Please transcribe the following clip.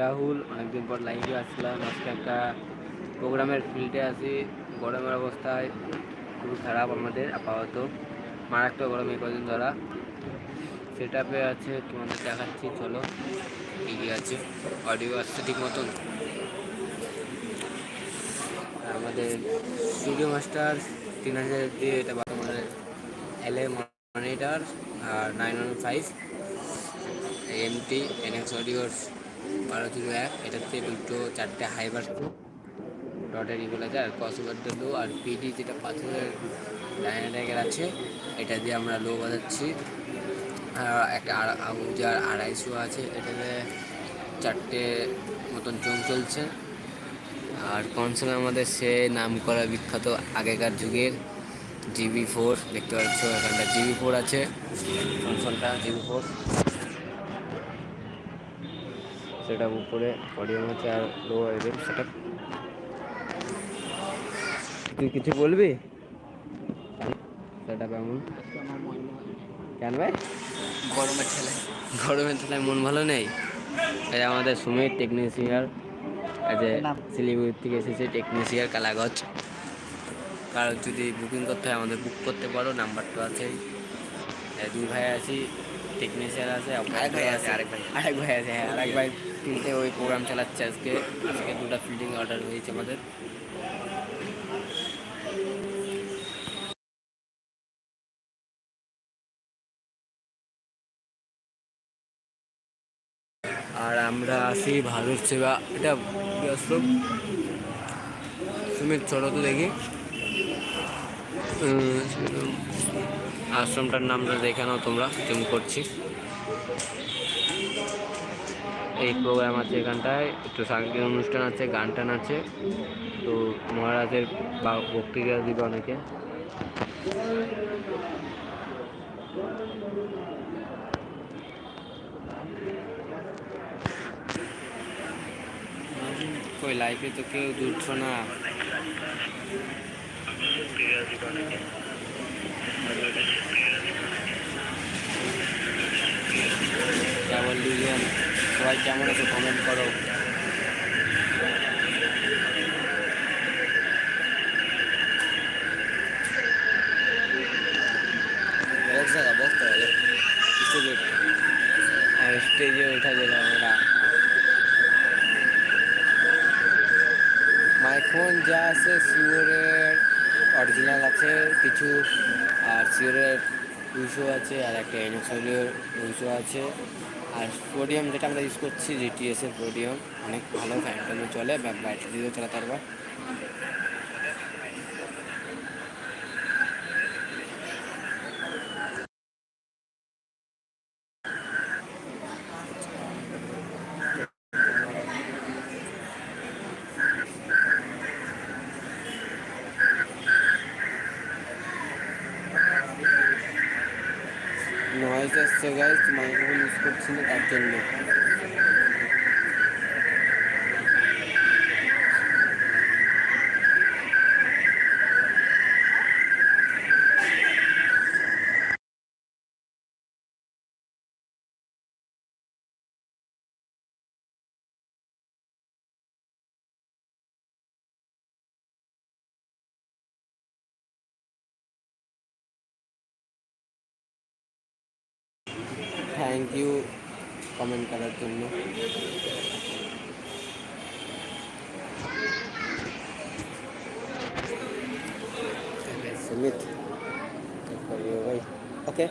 রাহুল, অনেকদিন পর লাইভে আসলাম। আজকে একটা প্রোগ্রামের ফিল্ডে আছি। গরমের অবস্থায় খুব খারাপ আমাদের আপাতত। মারাত্মক গরম এই কদিন ধরা। সেট আপে আছে তোমাদের দেখাচ্ছি, চলো। কী আছে অডিও আসছে ঠিক মতন আমাদের স্টুডিও মাস্টার তিন হাজার দিয়ে এটা বর্তমানে L A monitor R nine one five MT NX অডিওর বারো জিরো এক, এটাতে দুটো, চারটে হাইবার ডটের আছে আর ক্রসওভার লো আর পিডি যেটা পাথরের ডাইনাটাইগার আছে, এটা দিয়ে আমরা লো বাজাচ্ছি। আর একটা আউজার আড়াইশো আছে, এটাতে চারটে মতন চোখ চলছে। আর কনসোল আমাদের সে নাম করা বিখ্যাত আগেকার যুগের জিবি ফোর দেখতে পাচ্ছ এখানটা জিবি ফোর আছে। কনসোলটা জিবি ফোর সেটা উপরে অডিও আছে আর লো এদের সেটা। তুই কিছু বলবি? সেটা কেমন? কেন ভাই? গরমের ছেলে গরমের ঠেলায় মন ভালো নেই? এই আমাদের সুমিত টেকনিশিয়ান যে নাম? শিলিগুড়ি থেকে এসেছে টেকনিশিয়ান কালাগজ। কারও যদি বুকিং করতে হয় আমাদের বুক করতে পারো নাম্বারটা আছে দুই ভাই আছি টেকনিশিয়ান আছে আরেক ভাই আছে, আরেক ভাই। আরেক ভাই আছে হ্যাঁ আরেক ভাই তিনটে ওই প্রোগ্রাম চালাচ্ছে আজকে। আজকে দুটা ফিল্ডিং অর্ডার হয়েছে আমাদের। আর আমরা আসি ভারত সেবা এটা আশ্রম সুমিত চলো তো দেখি। আশ্রমটার নামটা দেখে নাও তোমরা জুম করছি। এই প্রোগ্রাম আছে এখানটায়, একটু সাংস্কৃতিক অনুষ্ঠান আছে, গান টান আছে। তো মহারাজের বক্তৃতা দিবে অনেকে। কই লাইফে তো কেউ জুটছো না সবাই কেমন আছে কমেন্ট করো। স্টেজে ওঠা যাবে আমরা। মাইক্রোফোন যা আছে, সিওরের অরিজিনাল আছে, কিছু, আর সিওরের দুশো আছে, আর একটা এনএক্সএলের দুশো আছে। আর পোডিয়াম যেটা আমরা ইউজ করছি জিটিএসের পোডিয়াম অনেক ভালো ফ্যান চলে ব্যাটারিও দিয়েও চালাতে পারবা। নয়েজ আসছে গাইজ মাইক্রোফোন ইউজ করছি না তার জন্য থ্যাংক ইউ কমেন্ট করার জন্য। সুমিত ওকে